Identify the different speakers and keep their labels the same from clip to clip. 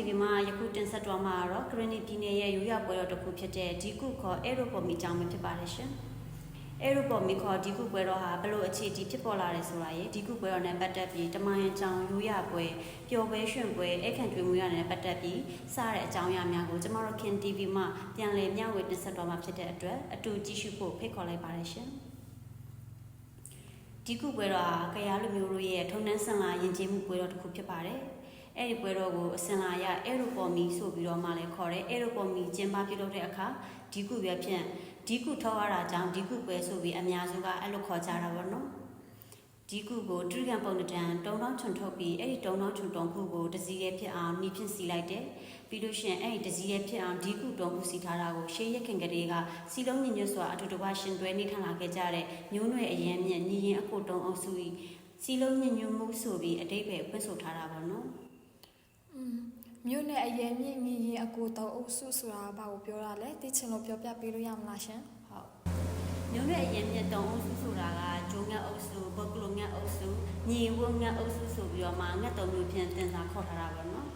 Speaker 1: TV မှာယခုတင်ဆက်တော်မှာတော့ဂရနီပြည်နယ်ရဲ့ရိုးရာပွဲတော်တစ်ခုဖြစ်တဲ့ဒီကုခေါ်အေရိုပေါ်မီကျောင်းပဲဖြစ်ပါတယ်ရှင်အေရိုပေါ်မီခေါ်ဒီကုပွဲတော်ဟာဘလို့အခြေအတီဖြစ်ပေါ်လာတယ်ဆိုတာရေဒီကုပွဲတော်နဲ့ပတ်သက်ပြီးတမန်ရန်ကျောင်းရိုးရာပွဲပျော်ပွဲရွှင်ပွဲအခန့်ကျွေးမှုရတဲ့ပတ်သက်ပြီးစတဲ့အကြောင်းအရာများကိုကျမတို့ခင် TV မှာပြန်လည်မျှဝေတင်ဆက်တော်မှာဖြစ်တဲ့အတွက်အတူကြည့်ရှုဖို့ဖိတ်ခေါ်လိုက်ပါတယ်ရှင်ဒီကုပွဲတော်ဟာကြရလူမျိုးတို့ရဲ့ထုံနှန်းဆန်လာယဉ်ကျေးမှုပွဲတော်တစ်ခုဖြစ်ပါတယ်။ အဲ့ဒီပွဲတော်ကိုအစင်လာရအေရိုပေါ်မီဆိုပြီးတော့မှလည်းခေါ်တယ်။အေရိုပေါ်မီကျင်းပပြုလုပ်တဲ့အခါဒီကုပဲဖြင့်ဒီကုထောက်ရတာကြောင့်ဒီကုပွဲဆိုပြီးအများစုကအဲ့လိုခေါ်ကြတာပေါ့နော်။ဒီကုကိုတရိကန်ပုံတံတုံတောင်းချွန်ထုတ်ပြီးအဲ့ဒီတုံတောင်းချွန်တုံခုကိုတစည်းရဲဖြစ်အောင်နှီးဖြစ်စီလိုက်တယ်။ပြီးလို့ရှိရင်အဲ့ဒီတစည်းရဲဖြစ်အောင်ဒီကုတုံခုစီထားတာကိုရှေးရက်ခင်ကလေးကစီလုံးညညွတ်စွာအတူတကွရှင်တွဲနေထန်လာခဲ့ကြတဲ့မျိုးနွယ်အရင်မြင့်ညီရင်အဖို့တုံအုပ်စုကြီးစီလုံးညညွတ်မှုဆိုပြီးအတိတ်ပဲဖွင့်ဆိုထားတာပေါ့နော်
Speaker 2: อืม မြို့နယ်အရင်မြင့်မြင့်ရင်အကိုတော်အုပ်စုဆိုတာဘာကိုပြောတာလဲသိချင်လို့ပြောပြပေးလို့ရမလားရှင်
Speaker 1: ဟုတ်မျိုးနွယ်အရင်မြင့်တုံအုပ်စုဆိုတာကဂျုံငတ်အုပ်စုပုတ်ကလုငတ်အုပ်စုညီဝငတ်အုပ်စုဆိုပြီးတော့မှငတ်တုံမျိုးဖြင့်တင်စားခေါ်ထားတာပေါ့နော်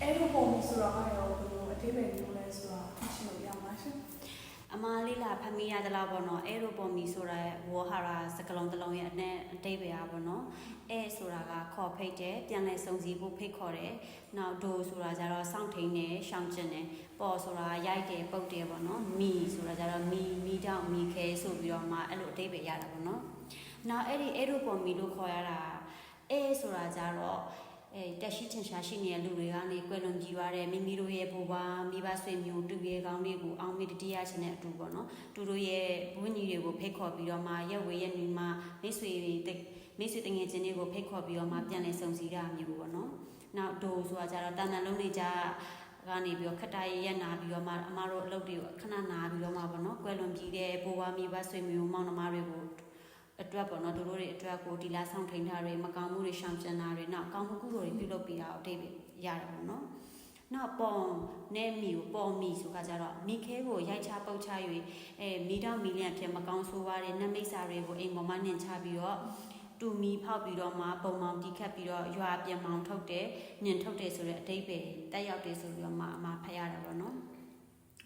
Speaker 3: အဲ့ဒီပုံဆိုတော့အဲ့ရောဘယ်လိုအသေးပဲမျိုးလဲဆိုတော့သိချင်လို့ရမှာရှင်
Speaker 1: အမားလေးလာဖမိရသလားပေါ့နော်အဲရိုပေါ်မီဆိုတာဝေါ်ဟာရာစကလုံးတစ်လုံးရဲ့အနဲ့အတိတ်ပဲอ่ะပေါ့နော်အဲဆိုတာကခေါ်ဖိတ်တယ်ပြန်လဲစုံစည်းဖို့ဖိတ်ခေါ်တယ်နောက်ဒိုဆိုတာကြတော့စောင့်ထိန်တယ်ရှောင်းကျင်တယ်ပေါ်ဆိုတာရိုက်တယ်ပုတ်တယ်ပေါ့နော်မီဆိုတာကြတော့မီမီတောင်မီခဲဆိုပြီးတော့မှအဲ့လိုအတိတ်ပဲရတာပေါ့နော်နောက်အဲ့ဒီအဲရိုပေါ်မီလို့ခေါ်ရတာအဲဆိုတာကြတော့ အဲတက်ရှိတင်ရှားရှိနေတဲ့လူတွေကနေကွယ်လွန်ကြည်သွားတဲ့မိမိတို့ရဲ့ဘိုးဘွားမိဘဆွေမျိုးတူရဲကောင်းတွေကိုအောင်မေတ္တရရှင်တဲ့အတူပေါ့နော်သူတို့ရဲ့ဘဝညီတွေကိုဖိတ်ခေါ်ပြီးတော့မှရက်ဝေရက်နေမှမိတ်ဆွေတွေမိတ်ဆွေတငယ်ချင်းတွေကိုဖိတ်ခေါ်ပြီးတော့မှပြန်လည်ဆုံစည်းတာမျိုးပေါ့နော်နောက်ဒိုဆိုတာကြတော့တာဏလုံးနေကြကနေပြီးတော့ခက်တာရရက်နာပြီးတော့မှအမတို့အလုပ်တွေကိုခဏနာပြီးတော့မှပေါ့နော်ကွယ်လွန်ကြည်တဲ့ဘိုးဘွားမိဘဆွေမျိုးမောင်နှမတွေကို အတွက်ပေါ့နော်သူတို့တွေအတွက်ကိုဒီလာဆောင်ထိန်ထားတွေမကောင်းမှုတွေရှောင်ကျဉ်တာတွေနောက်ကောင်းမှုကုသိုလ်တွေပြုလုပ်ပြီးတာအတိတ်ပဲရတယ်ပေါ့နော်နောက်ပေါ်နဲ့မီကိုပေါ်မီဆိုတာကြတော့မိခဲကိုရိုက်ချပုတ်ချ၍အဲမီတော့မီလျံဖြစ်မကောင်းဆိုးပါတဲ့နတ်မိတ်စာတွေကိုအိမ်ပေါ်မှာနှင်ချပြီးတော့တူမီဖောက်ပြီးတော့မှပုံမောင်တီးခတ်ပြီးတော့ရွာပြန်မောင်ထုတ်တယ်ညင်ထုတ်တယ်ဆိုတဲ့အတိတ်ပဲတက်ရောက်တယ်ဆိုပြီးတော့မှအမဖတ်ရတာပေါ့နော်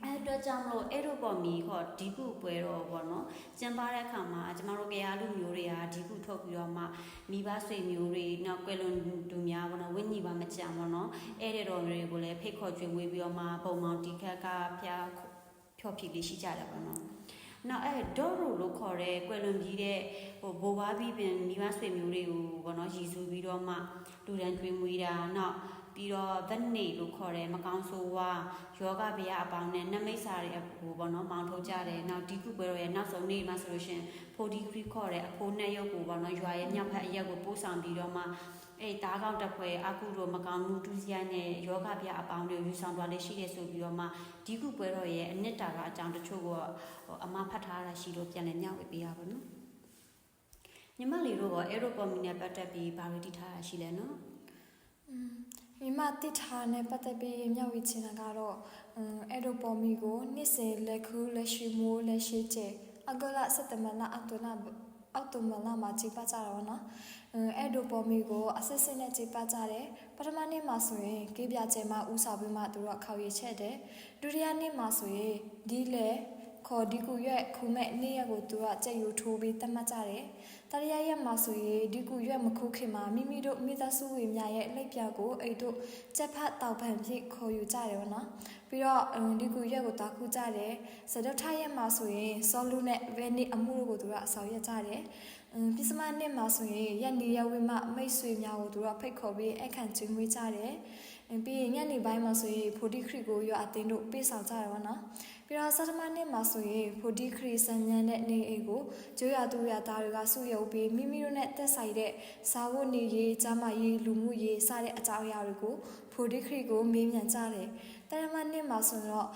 Speaker 1: အဲအတွက်ကြောင့်မလို့အဲ့လိုပေါ်မီဟောဒီကုပွဲတော့ပေါ့နော်ကျင်းပတဲ့အခါမှာကျမတို့ကြရာလူမျိုးတွေကဒီကုထုတ်ပြီးတော့မှမိဘဆွေမျိုးတွေနောက်ကွယ်လွန်သူများပေါ့နော်ဝိညာဉ်ပါမကြံပေါ့နော်အဲ့တဲ့တော်တွေကိုလည်းဖိတ်ခေါ်ကြွေးဝေးပြီးတော့မှပုံမောင်တီခက်ကဖျားဖြော့ဖြစ်လေးရှိကြတယ်ပေါ့နော်နောက်အဲဒေါ်ရိုလို့ခေါ်တဲ့ကွယ်လွန်ပြီးတဲ့ဟိုဘိုးဘွားပြီးပင်မိဘဆွေမျိုးတွေကိုပေါ့နော်ရည်စူးပြီးတော့မှလူတန်းကျွေးမွေးတာနောက် ပြီးတော့ဗက်နေလို့ခေါ်တဲ့မကောင်းဆိုးဝါယောဂဗျာအပေါင်းနဲ့နမိတ်စာတွေအပူပေါ့နော်မောင်ထုတ်ကြတယ်နောက်ဒီကုပွဲတော်ရဲ့နောက်ဆုံးနေ့မှာဆိုလို့ရှိရင်ဖိုဒီခရီခေါ်တဲ့အဖိုးနှစ်ရုပ်ကိုပေါ့နော်ရွာရဲ့မြောက်ဖက်အရက်ကိုပို့ဆောင်ပြီးတော့မှအဲတားကောက်တစ်ဖွဲအကုတို့မကောင်းမှုဒုစရိုက်နဲ့ယောဂဗျာအပေါင်းတွေယူဆောင်သွားလေးရှိတယ်ဆိုပြီးတော့မှဒီကုပွဲတော်ရဲ့အနှစ်တာကအကြောင်းတချို့ကဟိုအမဖတ်ထားတာရှိလို့ပြန်လည်မျှဝေပေးရပါနော်ညီမလေးတို့ကအေရိုပေါ်မီနဲ့ပတ်သက်ပြီးဗာရီတီထားတာရှိလဲနော်
Speaker 2: อืม မိမတိထားနဲ့ပတ်သက်ပြီးမျှဝေချင်တာကတော့အဲ့လိုပေါ်မီကိုနှစ်စဉ်လက်ခူးလက်ရှိမိုးလက်ရှိကျဲအဂလစက်တမလအတုနာအောက်တိုဘာလမှာကြီးပကြတော့နော်အဲ့ဒိုပေါ်မီကိုအဆစ်စစ်နဲ့ကြီးပကြတယ်ပထမနေ့မှာဆိုရင်ကေးပြကျဲမှာဥစားပြီးမှသူတို့ခေါရီချက်တယ်ဒုတိယနေ့မှာဆိုရင်ဒီလေခေါ်ဒီကူရွက်ခုမဲ့နေ့ရက်ကိုသူကကြက်ယူထိုးပြီးတတ်မှတ်ကြတယ် တရရရက်မှာဆိုရင်ဒီကူရွက်မခုခင်မှာမိမိတို့မိသားစုဝင်များရဲ့လက်ပြကိုအိတ်တို့ကြက်ဖတ်တောက်ဖန်ဖြစ်ခေါ်ယူကြတယ်ဗောနော်ပြီးတော့အမ်ဒီကူရွက်ကိုတာခုကြတယ်စဒတ်ထရက်မှာဆိုရင်စောလူနဲ့ဗဲနစ်အမှုတို့ကိုသူကအဆောင်ရက်ကြတယ်အမ်ပစ္စမနှစ်မှာဆိုရင်ရက်နေရဝိမမိတ်ဆွေများကိုသူကဖိတ်ခေါ်ပြီးအခန့်ကျွေးမွေးကြတယ်ပြီးရင်ညနေပိုင်းမှာဆိုရင်ဖိုဒီခရီကိုရွာအတင်းတို့ပေးဆောင်ကြတယ်ဗောနော် ပြီးတော့စတမနှစ်မှာဆိုရင်ဖိုဒီခရီစံညံတဲ့နေအိမ်ကိုကျိုးရသူရသားတွေကစုရုပ်ပြီးမိမိတို့နဲ့သက်ဆိုင်တဲ့စာဝတ်နေရေး၊ကျမရေးလူမှုရေးစတဲ့အကြောင်းအရာတွေကိုဖိုဒီခရီကိုမေးမြန်းကြတယ်။တရမနှစ်မှာဆိုတော့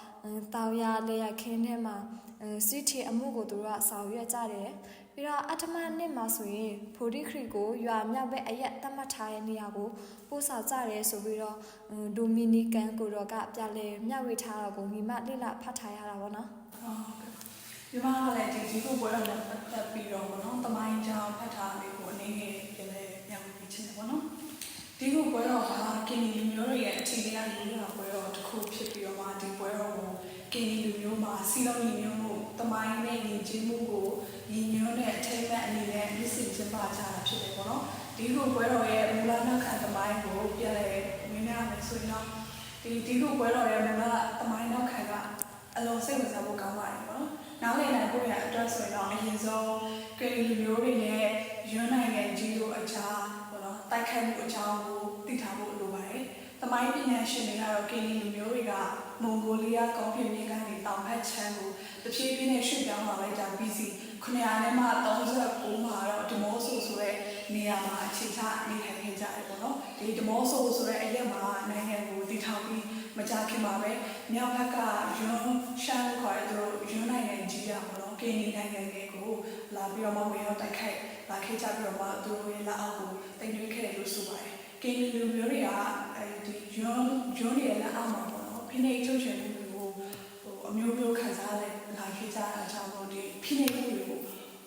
Speaker 2: တောင်ရလေရခင်းထဲမှာစီတီအမှုကိုသူတို့ကဆောင်ရွက်ကြတယ်။ ပြီးတော့အထမနှစ်မှာဆိုရင်ဖိုဒီခရီကိုရွာမြောက်ဘက်အရက်တတ်မှတ်ထားတဲ့နေရာကိုပို့ဆောင်ကြတယ်ဆိုပြီးတော့ဒိုမီနီကန်ကိုတော့ကပြလဲမျှဝေထားတာကိုမိမလိလဖတ်ထားရတာပေါ့နော်
Speaker 3: ဟုတ်ကဲ့ဒီမှာလည်းဒီဒီကိုပွဲတော်နဲ့ပတ်သက်ပြီးတော့ဗောနော်တမိုင်းကြောင်ဖတ်ထားလေးကိုအနေငယ်ပြန်လဲညှဝေပေးချင်တယ်ဗောနော်ခုပွဲတော်ကကင်းနီလူမျိုးတွေရဲ့အခြေအနေအရလူမျိုးပွဲတော်တစ်ခုဖြစ်ပြီးတော့မှဒီပွဲတော်ကိုကင်းနီလူမျိုးမှာစီလုံးညီညွတ်မှုတ မိုင်းနဲ့ညီချင်းမှုကိုညီညွတ်တဲ့အထိမ်းအမှတ်အနေနဲ့မြစ်စင်ကျင်းပကြတာဖြစ်တယ်ပေါ့နော်ဒီခုပွဲတော်ရဲ့မူလနောက်ခံတမိုင်းကိုပြန်လဲမင်းများမယ်ဆိုရင်တော့ဒီဒီခုပွဲတော်ရဲ့မူလတမိုင်းနောက်ခံကအလုံးစိတ်ဝင်စားဖို့ကောင်းပါတယ်ပေါ့နော်နားလည်နိုင်ဖို့ရအတွက်ဆိုရင်တော့အရင်ဆုံးကင်းနီလူမျိုးတွေနဲ့ရွန်းနိုင်ငံကြီးတို့အကြားပေါ့နော်တိုက်ခိုက်မှုအကြောင်းကိုသိထားဖို့လိုပါတယ်။ တမိုင်းပညာရှင်တွေကတော့ကင်းနီလူမျိုးတွေကမွန်ဂိုလီးယားကောင်းကင်မြစ်ကနေတောင်ဘက်ခြမ်းကိုတဖြည်းဖြည်းနဲ့ရွှေ့ပြောင်းလာလိုက်တာ BC 900နဲ့မှ39မှာတော့ဒီမော့ဆိုဆိုတဲ့နေရာမှာအခြေချနေထိုင်ခဲ့ကြတယ်ပေါ့နော်။ဒီဒီမော့ဆိုဆိုတဲ့အရက်မှာနိုင်ငံကိုတည်ထောင်ပြီးမကြခင်ပါပဲမြောက်ဘက်ကယွန်းရှမ်းခေါ်တဲ့သူတို့ယွန်းနိုင်ငံကြီးရပေါ့နော်။ကင်းနီနိုင်ငံတွေကိုလာပြီးတော့မှဝင်ရောက်တိုက်ခိုက်လာခဲ့ကြပြီးတော့မှသူတို့ရဲ့လက်အောက်ကိုတင်သွင်းခဲ့တယ်လို့ဆိုပါတယ်။ကင်းနီလူမျိုးတွေကအဲ ဒီယွန်းယွန်းရဲ့လက်အောက်မှာပေါ့နော်။ဖိနှိပ်ချုပ်ချယ်မှုတွေကိုဟိုအမျိုးမျိုးခံစားရလာခဲ့ကြတာကြောင့်မို့ဒီဖိနှိပ်မှုတွေကို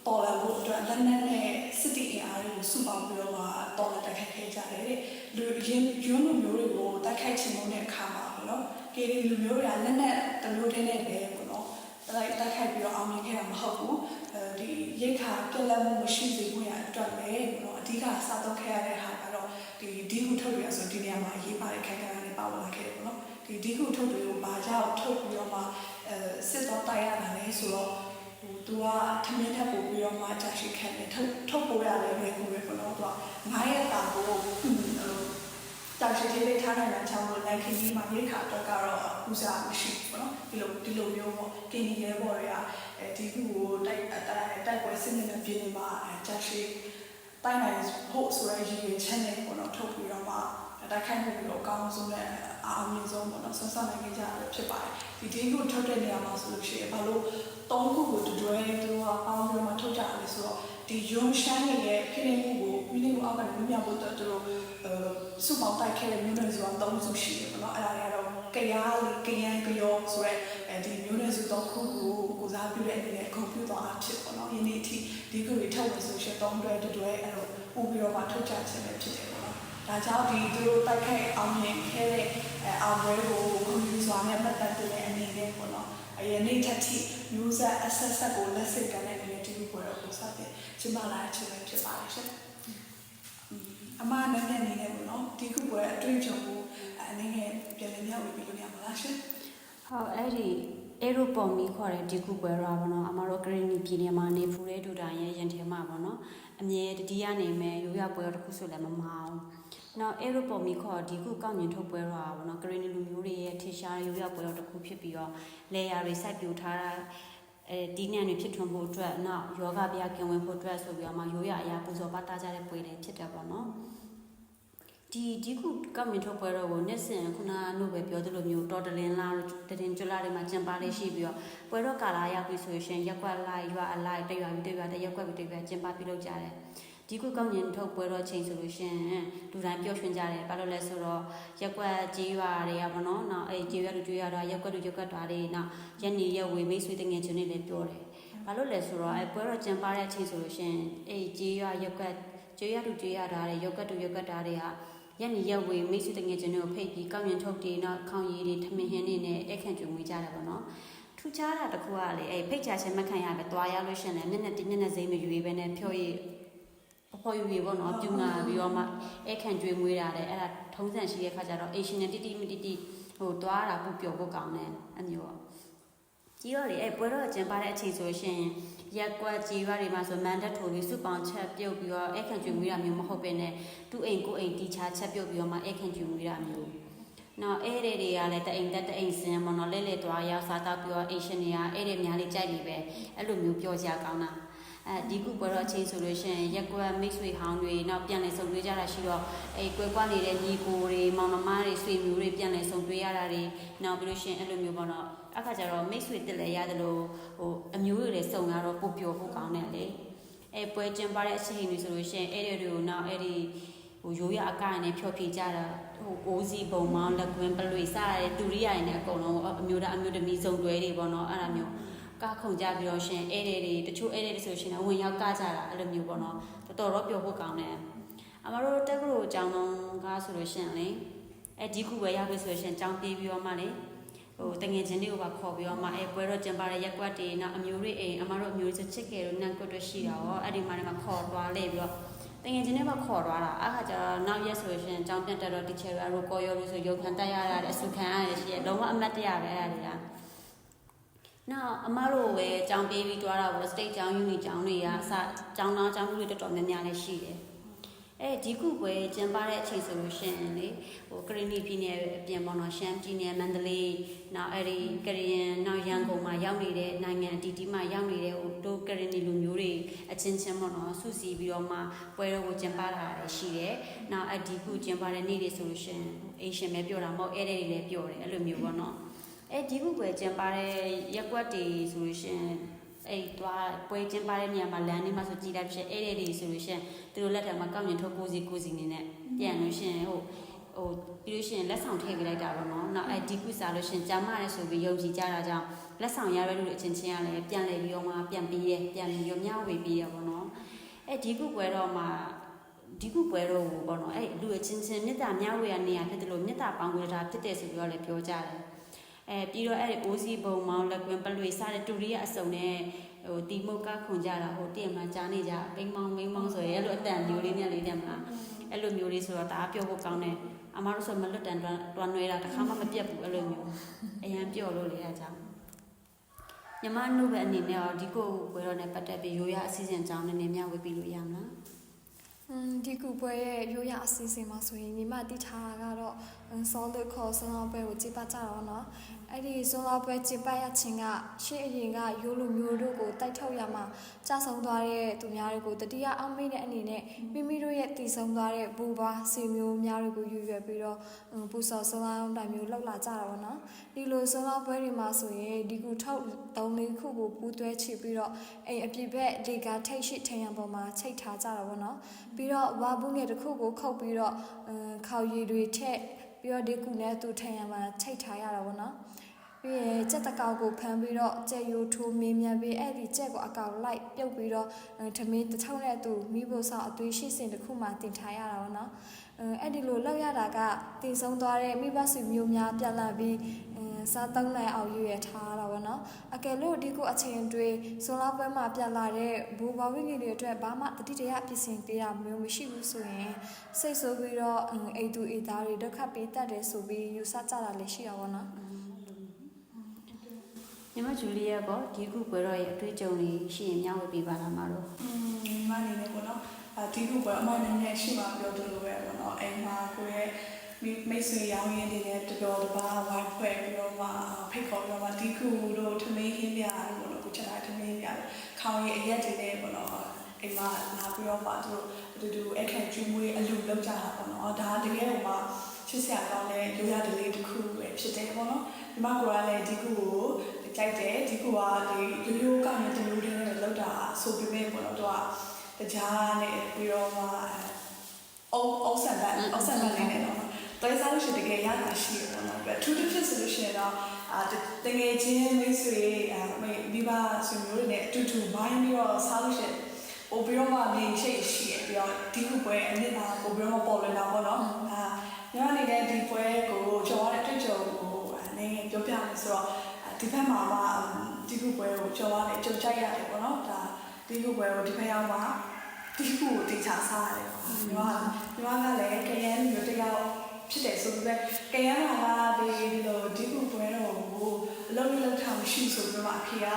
Speaker 3: ပေါ်လာဖို့အတွက်လက်နက်နဲ့စစ်တီအင်အားတွေကိုစုပေါင်းပြီးတော့မှတော်လာတိုက်ခိုက်ခဲ့ကြတယ်တဲ့။လူရင်းယွန်းလူမျိုးတွေကိုတိုက်ခိုက်ချင်တဲ့အခါမှာပေါ့နော်။ကင်းနီလူမျိုးတွေကလက်နက်တစ်မျိုးတည်းနဲ့ပဲပေါ့နော်။တိုက်တိုက်ခိုက်ပြီးတော့အောင်မြင်ခဲ့တာမဟုတ်ဘူးအဲဒီရိတ်ခါပြက်လက်မှုမရှိစေဖို့ရအတွက်ပဲပေါ့နော်အဓိကစားတော့ခဲ့ရတဲ့ဟာကတော့ ဒီဒီခုထုတ်ရဆိုဒီနေရာမှာအရေးပါတဲ့ခိုင်ခံကနေပါဝင်လာခဲ့တယ်ပေါ့နော်ဒီဒီခုထုတ်တွေကိုဘာကြောင့်ထုတ်ပြီးတော့မှအဲစစ်တော့တိုက်ရတာလဲဆိုတော့ဟိုသူကထမင်းထပ်ပို့ပြီးတော့မှကြာရှိခံတယ်ထုတ်ထုတ်ပို့ရတယ်ပဲကိုပဲပေါ့နော်သူက9ရက်တာကိုဟိုတာရှိသေးလေးထားနိုင်တာကြောင့်လို့လိုက်ခင်းကြီးမှာရိတ်ခါအတွက်ကတော့ဦးစားမရှိဘူးပေါ့နော်ဒီလိုဒီလိုမျိုးပေါ့ကင်းကြီးရဲဘော်တွေကအဲဒီခုကိုတိုက်တိုက်တိုက်ပွဲစစ်နေတဲ့ပြည်နေမှာကြာရှိ တိုင်းနိုင်ဖို့ဆိုရရည်ရည် channel ပေါ့နော်ထုတ်ပြီးတော့မှတိုက်ခိုက်မှုပြီးတော့အကောင်းဆုံးနဲ့အအောင်မြင်ဆုံးပေါ့နော်ဆက်ဆက်နိုင်ကြရဖြစ်ပါတယ်ဒီဒီကိုထုတ်တဲ့နေရာမှာဆိုလို့ရှိရင်ဘာလို့သုံးခုကိုတွဲသူကပေါင်းပြီးတော့မှထုတ်ကြတယ်ဆိုတော့ဒီယွန်ရှမ်းရဲ့ဖိနေမှုကိုဖိနေမှုအောက်ကနေမြင်ဖို့တော့သူတို့အဲစုပေါင်းတိုက်ခဲ့တဲ့မျိုးနွယ်စုအောင်သုံးစုရှိတယ်ပေါ့နော်အဲ့ဒါတွေကတော့ကရားလေးကရန်ကရောဆိုရဲ အဲဒီမျိုးနွယ်စုသုံးခုကိုကိုစားပြုတဲ့အနေနဲ့ကွန်ပျူတာအဖြစ်ပေါ့နော်ယနေ့အထိဒီခုတွေထုတ်လို့ဆိုရှင်သုံးတွဲတွဲအဲ့တော့ပို့ပြီးတော့မှထုတ်ကြခြင်းပဲဖြစ်တယ်ပေါ့နော်ဒါကြောင့်ဒီသူတို့တိုက်ခိုက်အောင်မြင်ခဲ့တဲ့အောင်ပွဲကိုကွန်ပျူတာနဲ့ပတ်သက်တဲ့အနေနဲ့ပေါ့နော်အရင်နေ့ထက်ထိ user access ကိုလက်စစ်ကန်တဲ့အနေနဲ့ဒီလိုပွဲတော့ကိုစတဲ့ကျမလာအချင်းပဲဖြစ်ပါလိမ့်ရှင်အမနဲ့နဲ့နေနေပေါ့နော်ဒီခုပွဲအတွေ့အကြုံကိုအနေနဲ့ပြန်လည်မျှဝေပေးလို့ရမှာလားရှင်
Speaker 1: ဟုတ်အဲ့ဒီအေရိုပေါ်မီခေါ်တဲ့ဒီခုပွဲရပါတော့အမတို့ဂရင်းနီပြည်နယ်မှာနေဖူတဲ့ဒူတာရဲ့ရင်ထဲမှာပေါ့နော်အမြဲတတိယနေမဲ့ရိုးရပွဲတစ်ခုဆိုလည်းမမအောင်နောက်အေရိုပေါ်မီခေါ်ဒီခုကောက်ညင်ထုတ်ပွဲရပါတော့ဂရင်းနီလူမျိုးတွေရဲ့ထင်ရှားရိုးရပွဲတစ်ခုဖြစ်ပြီးတော့လေယာတွေစိုက်ပြိုထားတာအဲဒီညံတွေဖြစ်ထွန်းဖို့အတွက်နောက်ယောဂဗျာကင်ဝင်ဖို့အတွက်ဆိုပြီးတော့မှရိုးရအရာပူဇော်ပါတာကြတဲ့ပွဲတွေဖြစ်တယ်ပေါ့နော် ဒီဒီခုကောက်မြင်ထုတ်ပွဲတော့ကိုနှစ်စဉ်ခုနကပဲပြောသလိုမျိုးတော်တလင်လာတရင်ကျွလာတွေမှာကျင်ပါလေးရှိပြီးတော့ပွဲတော့ကာလာရောက်ပြီဆိုရင်ရက်ကွက်လိုက်ရွာအလိုက်တရွာပြီးတရွာတရက်ကွက်ပြီးတရွာကျင်ပါပြုလုပ်ကြတယ်ဒီခုကောက်မြင်ထုတ်ပွဲတော့ချိန်ဆိုလို့ရှင်လူတိုင်းပျော်ရွှင်ကြတယ်ဘာလို့လဲဆိုတော့ရက်ကွက်ကြီးရွာတွေကပေါ့နော်နောက်အဲကြီးရွာတို့ကြီးရွာတော့ရက်ကွက်တို့ရက်ကွက်တွေတွေနောက်ရက်နေရက်ဝေမိတ်ဆွေတငယ်ချင်းတွေလည်းပြောတယ်ဘာလို့လဲဆိုတော့အဲပွဲတော့ကျင်ပါတဲ့အချိန်ဆိုလို့ရှင်အဲကြီးရွာရက်ကွက်ကြီးရွာတို့ကြီးရွာတာတွေရက်ကွက်တို့ရက်ကွက်တာတွေက ရက်နေရက်ဝေမိတ်ဆွေတငယ်ချင်းတို့ဖိတ်ပြီးကောက်ရင်ထုတ်ပြီးနောက်ခေါင်းရည်တွေထမင်းဟင်းတွေနဲ့အခန့်ကျွေးမွေးကြတယ်ပေါ့နော်ထူးခြားတာတစ်ခုကလေအဲ့ဖိတ်ချခြင်းမခံရပဲတွားရလို့ရှင်လည်းမျက်နှာတင်းမျက်နှာစိမ်းမယူပဲနဲ့ဖြောရည်အဖော်ယူရပေါ့နော်ပြူနာပြီးတော့မှအခန့်ကျွေးမွေးတာတဲ့အဲ့ဒါထုံးစံရှိတဲ့ခါကျတော့အေရှင်နဲ့တိတိမတိတိဟိုတွားတာပူပျော်ဖို့ကောင်းတယ်အမျိုးပေါ့ကြီးရောလေအဲ့ပွဲတော့ကျင်းပတဲ့အချိန်ဆိုရှင် ရက်ကွက်ကြီးရွာတွေမှာဆိုမန်တက်ထိုပြီးစုပေါင်းချက်ပြုတ်ပြီးတော့အခန့်ကျွေးမွေးတာမျိုးမဟုတ်ပဲနဲ့သူ့အိမ်ကိုအိမ်တီချာချက်ပြုတ်ပြီးတော့မှအခန့်ကျွေးမွေးတာမျိုးနော်အဲ့ဒီတွေကလည်းတအိမ်တက်တအိမ်စင်မနော်လဲလဲသွားရောက်စားတော့ပြီးတော့အေရှင်တွေကအဲ့ဒီများလေးကြိုက်ပြီပဲအဲ့လိုမျိုးပြောကြကောင်းတာ အဲဒီခုပွဲတော့အချိန်ဆိုလို့ရှိရင်ရက်ကွက်မိတ်ဆွေဟောင်းတွေနောက်ပြန်လည်ဆုံတွေ့ကြတာရှိတော့အဲကွယ်ကွက်နေတဲ့ညီကိုတွေမောင်နှမတွေဆွေမျိုးတွေပြန်လည်ဆုံတွေ့ရတာတွေနောက်ပြီးလို့ရှိရင်အဲ့လိုမျိုးပေါ့နော်အခါကျတော့မိတ်ဆွေတက်လဲရတယ်လို့ဟိုအမျိုးတွေလည်းစုံရတော့ပို့ပြောဖို့ကောင်းတယ်လေအဲပွဲကျင်းပတဲ့အချိန်တွေဆိုလို့ရှိရင်အဲ့ဒီတွေကိုနောက်အဲ့ဒီဟိုရိုးရအကိုင်နဲ့ဖြောပြကြတာဟိုအိုးစီဘုံမောင်းလက်ကွင်းပလွေစရတဲ့တူရိယာတွေနဲ့အကုန်လုံးအမျိုးသားအမျိုးသမီးစုံတွဲတွေပေါ့နော်အဲ့ဒါမျိုး ကခုန်ကြပြီးတော့ရှင်အဲ့ဒီတွေတချို့အဲ့ဒီတွေဆိုရှင်ဝင်ရောက်ကကြတာအဲ့လိုမျိုးပေါ့နော်တော်တော်တော့ပြောဖို့ကောင်းတယ်အမတို့တက္ကသိုလ်အကြောင်းလုံးကားဆိုလို့ရှိရင်လေအဲဒီခုပဲရောက်ပြီဆိုလို့ရှိရင်ကြောင်းပြေးပြီးတော့မှလေဟိုတငယ်ချင်းတွေကိုပါခေါ်ပြီးတော့မှအဲပွဲတော့ကျင်းပတဲ့ရက်ကွက်တွေနောက်အမျိုးတွေအိမ်အမတို့အမျိုးတွေဆိုချစ်ခဲ့လို့နန်ကွက်တွေရှိတာရောအဲ့ဒီမှာလည်းမခေါ်သွားလေပြီးတော့တငယ်ချင်းတွေပါခေါ်သွားတာအခါကျတော့နောက်ရက်ဆိုလို့ရှိရင်ကြောင်းပြန်တက်တော့တီချာရောကောရောလို့ဆိုရုပ်ခံတက်ရတာတဲ့အစုခံရတယ်ရှိရလုံးဝအမတ်တရပဲအဲ့ဒါတွေက နောက်အမတို့ပဲကြောင်းပြေးပြီးတွားတာပေါ့ state ကြောင်း unit ကြောင်းတွေကအစကြောင်းသားကြောင်းမှုတွေတော်တော်များများလည်းရှိတယ်အဲဒီခုပွဲကျင်းပတဲ့အချိန်ဆိုလို့ရှိရင်လေဟိုကရင်နီပြည်နယ်အပြင်ပေါ့နော်ရှမ်းပြည်နယ်မန္တလေးနောက်အဲ့ဒီကရင်နောက်ရန်ကုန်မှာရောက်နေတဲ့နိုင်ငံအတီးတီးမှာရောက်နေတဲ့ဟိုတို့ကရင်နီလူမျိုးတွေအချင်းချင်းပေါ့နော်စုစည်းပြီးတော့မှပွဲတော်ကိုကျင်းပတာလည်းရှိတယ်။နောက်အဒီခုကျင်းပတဲ့နေ့တွေဆိုလို့ရှိရင်အေရှင်ပဲပြောတာမဟုတ်အဲ့ဒီတွေလည်းပြောတယ်အဲ့လိုမျိုးပေါ့နော်။ အဲဒီခုပွဲကျင်းပတဲ့ရက်ကွက်တွေဆိုလို့ရှိရင်အဲ့သွားပွဲကျင်းပတဲ့နေရာမှာလမ်းနေမှာဆိုကြည်လိုက်ဖြစ်အဲ့ဒီတွေဆိုလို့ရှိရင်သူတို့လက်ထက်မှာကောက်ညင်ထုတ်ကိုစီကိုစီနေနဲ့ပြန်လို့ရှိရင်ဟိုဟိုပြီးလို့ရှိရင်လက်ဆောင်ထည့်ပေးလိုက်တာပေါ့နော်။နောက်အဲဒီခုစားလို့ရှိရင်ကြားမရဲဆိုပြီးယုံကြည်ကြတာကြောင့်လက်ဆောင်ရတဲ့လူတွေအချင်းချင်းကလည်းပြန်လဲပြီးတော့မှပြန်ပြီးရပြန်ပြီးရောမျှဝေပြီးရပေါ့နော်။အဲဒီခုပွဲတော့မှဒီခုပွဲတော့ဟိုပေါ့နော်အဲ့လူအချင်းချင်းမေတ္တာမျှဝေရနေရဖြစ်တယ်လို့မေတ္တာပေါင်းဝေတာဖြစ်တယ်ဆိုပြီးတော့လည်းပြောကြတယ်။ အဲပြီးတော့အဲ့ဒီအိုးစီဘုံမောင်းလက်ကွင်းပလွေစတဲ့တူရီရအစုံနဲ့ဟိုတီမုတ်ကခွန်ကြတာဟိုတည့်မှာကြားနေကြဘိန်းမောင်းဘိန်းမောင်းဆိုရဲအဲ့လိုအတန်မျိုးလေးနဲ့လေးတဲ့မှာအဲ့လိုမျိုးလေးဆိုတော့ဒါအပြောဖို့ကောင်းတယ်အမားတို့ဆိုမလွတ်တန်တွန်းတွန်းနွေးတာတစ်ခါမှမပြတ်ဘူးအဲ့လိုမျိုးအရန်ပြောလို့လေအဲ့ကြောင့်ညီမနှုတ်ပဲအနေနဲ့တော့ဒီကိုဝယ်တော့နဲ့ပတ်သက်ပြီးရိုးရအစီအစဉ်ကြောင်းနည်းနည်းမျှဝေပြီးလို့ရမလား
Speaker 2: อืม ဒီကူပွဲရဲ့ရိုးရအစီအစဉ်မှာဆိုရင်ညီမတိထားတာကတော့ solid core ဆောင်းပွဲကိုကြည့်ပါကြတော့เนาะ အဲ့ဒီဆောင်းပွဲကြည့်ပါရခြင်းကရှေ့အရင်ကရိုးလူမျိုးတို့ကိုတိုက်ထုတ်ရမှာကြာဆုံးသွားတဲ့သူများတွေကိုတတိယအောင်မိတဲ့အနေနဲ့မိမိတို့ရဲ့တည်ဆုံးသွားတဲ့ဘူပါစီမျိုးများတွေကိုယူရွယ်ပြီးတော့ပူစော်ဆောင်းတိုင်းမျိုးလောက်လာကြတာပေါ့နော်ဒီလိုဆောင်းပွဲတွေမှာဆိုရင်ဒီကူထောက်သုံးလေးခုကိုပူးသွဲချပြီးတော့အိမ်အပြစ်ဘက်လေကထိတ်ရှိထရံပေါ်မှာချိတ်ထားကြတာပေါ့နော်ပြီးတော့ဝါဘူးငယ်တစ်ခုကိုခုတ်ပြီးတော့အမ်ခေါက်ရည်တွေထက်ပြီးတော့ဒီကူနဲ့သူထန်ရမှာချိတ်ထားရတာပေါ့နော် ပြီးရင်ကြက်တကောက်ကိုဖမ်းပြီးတော့ကြက်ရိုးထိုးမင်းမြန်ပြီးအဲ့ဒီကြက်ကိုအကောင်လိုက်ပြုတ်ပြီးတော့ထမင်းတစ်ထုံနဲ့သူမိဖို့ဆောင်အသွေးရှိစင်တစ်ခုမှတင်ထားရတာပေါ့နော်အဲအဲ့ဒီလိုလောက်ရတာကတည်ဆုံးသွားတဲ့မိဘဆွေမျိုးများပြန်လာပြီးအင်းစားသုံးနိုင်အောင်ရွေရထားတာပေါ့နော်အကယ်လို့ဒီကိုအချိန်တွေဇွန်လပွဲမှာပြန်လာတဲ့ဘူဘဝိငင်တွေအတွက်ဘာမှတတိတရပြင်ဆင်ပေးတာမျိုးမရှိဘူးဆိုရင်စိတ်ဆိုးပြီးတော့အင်းအိတ်တူအိတ်သားတွေဒုက္ခပေးတတ်တယ်ဆိုပြီးယူဆကြတာလည်းရှိရပါတော့နော်
Speaker 1: ညီမဂျူလီယာပေါ့ဒီခုပွဲတော့ရဲ့အတွေ့အကြုံတွေရှိရင်မျှဝေပေးပါလားမတို့
Speaker 3: อืมညီမအနေနဲ့ပေါ့နော်အဒီခုပဲအမနည်းနည်းရှိမှပြောသလိုပဲပေါ့နော်အိမ်မှာကိုယ့်ရဲ့မိမိတ်ဆွေရောင်းရင်းတွေနဲ့တတော်တပါဝိုင်းဖွဲ့ပြီးတော့မှဖိတ်ခေါ်ပြီးတော့မှဒီခုတို့ထမင်းဟင်းပြတို့ပေါ့နော်ကိုချက်တာထမင်းပြခေါင်းရည်အရက်တွေနဲ့ပေါ့နော်အိမ်မှာလာပြီးတော့မှသူတို့အတူတူအခက်ကျွေးမွေးအလူလောက်ကြတာပေါ့နော်ဒါတကယ်ဟိုမှာချစ်စရာကောင်းတဲ့ရိုးရတဲ့လေးတစ်ခုပဲဖြစ်တယ်ပေါ့နော်ဒီမှာကိုယ်ကလည်းဒီခုကို ကြိုက်တယ်ဒီခုကဒီရိုးရိုးကနေတမျိုးတည်းနဲ့လောက်တာဆိုပေမဲ့ပေါ့နော်သူကတကြားနဲ့ပြီးတော့မှအောက်အောက်ဆန်ဘတ်အောက်ဆန်ဘတ်လေးနဲ့တော့တော်စားလို့ရှိရင်တကယ်ရတာရှိတယ်ပေါ့နော်ပြီးထူးထူးဖြစ်ဆိုလို့ရှိရင်တော့အာတငယ်ချင်းမိတ်ဆွေအာမိဘဆွေမျိုးတွေနဲ့အတူတူမိုင်းပြီးတော့စားလို့ရှိရင်ပို့ပြီးတော့မှမြင်ရှိရှိရပြီးတော့ဒီခုပွဲအနစ်သာပို့ပြီးတော့ပေါ်လွင်တာပေါ့နော်အာညီမအနေနဲ့ဒီပွဲကိုကျော်ရတဲ့တွေ့ကြုံကိုအနေနဲ့ပြောပြမယ်ဆိုတော့ ဒီဘက်မှာမှဒီခုပွဲကိုကျော်ရတဲ့ကြုံကြိုက်ရတယ်ပေါ့နော်ဒါဒီခုပွဲကိုဒီဘက်ရောက်မှာဒီခုကိုတေချာစားရတယ်။ညီမညီမကလည်းကရန်မျိုးတယောက်ဖြစ်တယ်ဆိုပြီးပဲကရန်မှာကဒီလိုဒီခုပွဲတော့ကိုအလုံးလုံးလောက်ထားမရှိဆိုပြီးမှအဖေက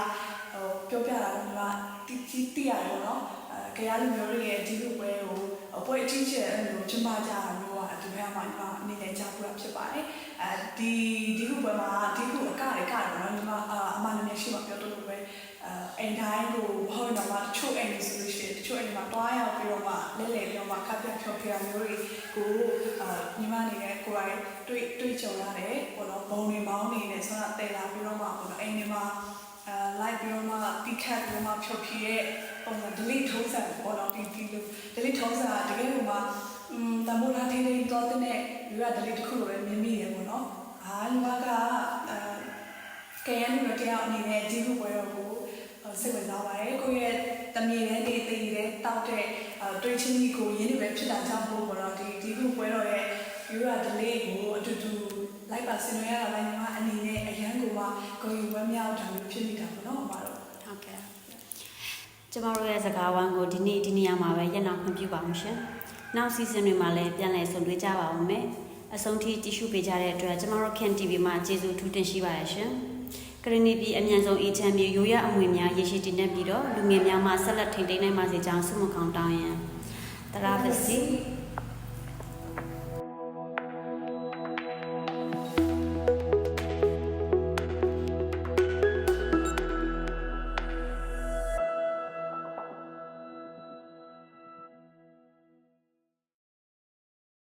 Speaker 3: ဟိုပြောပြတာကညီမတီးတီးတီးရတယ်နော်။အဲကရန်မျိုးရဲ့ဒီခုပွဲကိုအပွဲအချင်းချင်းအဲ့လိုကျမကြတာမျိုးကဒီဘက်မှာညီမအနေနဲ့ ကြားပြဖြစ်ပါတယ်။အဲဒီဒီခုပွဲမှာဒီခုအကလည်းကတယ်နော်ညီမအမနည်းနည်းရှိမှပြောတော့လို့ပဲအိမ်တိုင်းကိုဟောတော့မှတချို့အိမ်တွေဆိုလို့ရှိရင်တချို့အိမ်မှာတွားရောက်ပြီးတော့မှလဲလဲပြီးတော့မှခပ်ပြဖြောပြမျိုးတွေကိုအာညီမအနေနဲ့ကိုယ်တိုင်တွေ့တွေ့ကြုံရတယ်ပေါ့နော်ဘုံတွေမောင်းနေနေဆိုတော့တဲလာပြီးတော့မှပေါ့နော်အိမ်တွေမှာအာ live ပြီးတော့မှတိခတ်ပြီးတော့မှဖြောပြရဲ့ပုံစံ delete ထုံးစံပေါ့နော်ဒီဒီလို delete ထုံးစံကတကယ်လို့မှอืม တမိုးထားထိထိတော့တဲ့ယူရ delete တစ်ခုလိုပဲမြင်မိရပေါ့နော်အာညီမကအာကဲရန်တို့တရားအနေနဲ့ဒီလိုပွဲတော့ကိုစိတ်ဝင်စားပါတယ်ကိုယ့်ရဲ့တတမီတဲ့နေတည်တဲ့တောက်တဲ့တွေးချင်းကြီးကိုရင်းနေပဲဖြစ်တာကြောင့်မို့ပေါ့နော်ဒီဒီခုပွဲတော်ရဲ့ယူရဒလေးကိုအတူတူလိုက်ပါဆင်နွှဲရတာလည်းညီမအနေနဲ့အရန်ကိုမှဂုဏ်ယူဝမ်းမြောက်တာမျိုးဖြစ်နေတာပေါ့နော်ညီမတို့
Speaker 1: ဟုတ်ကဲ့ကျမတို့ရဲ့စကားဝိုင်းကိုဒီနေ့ဒီနေရာမှာပဲရက်နောက်ခွင့်ပြုပါအောင်ရှင် နောက်စီဇန်တွေမှာလည်းပြန်လည်ဆုံတွေ့ကြပါဦးမယ်အဆုံးထိတ िश ူပေးကြတဲ့အတွက်ကျမတို့ခင် TV မှာကျေးဇူးထူးတင်ရှိပါတယ်ရှင်ကရဏီပြည်အမြန်ဆုံးအေးချမ်းပြီးရိုးရအမွေများရေရှိတည်နေပြီးတော့လူငယ်များမှဆက်လက်ထိန်သိမ်းနိုင်ပါစေကြောင်းဆုမကောင်းတောင်းရင်တရာပစီ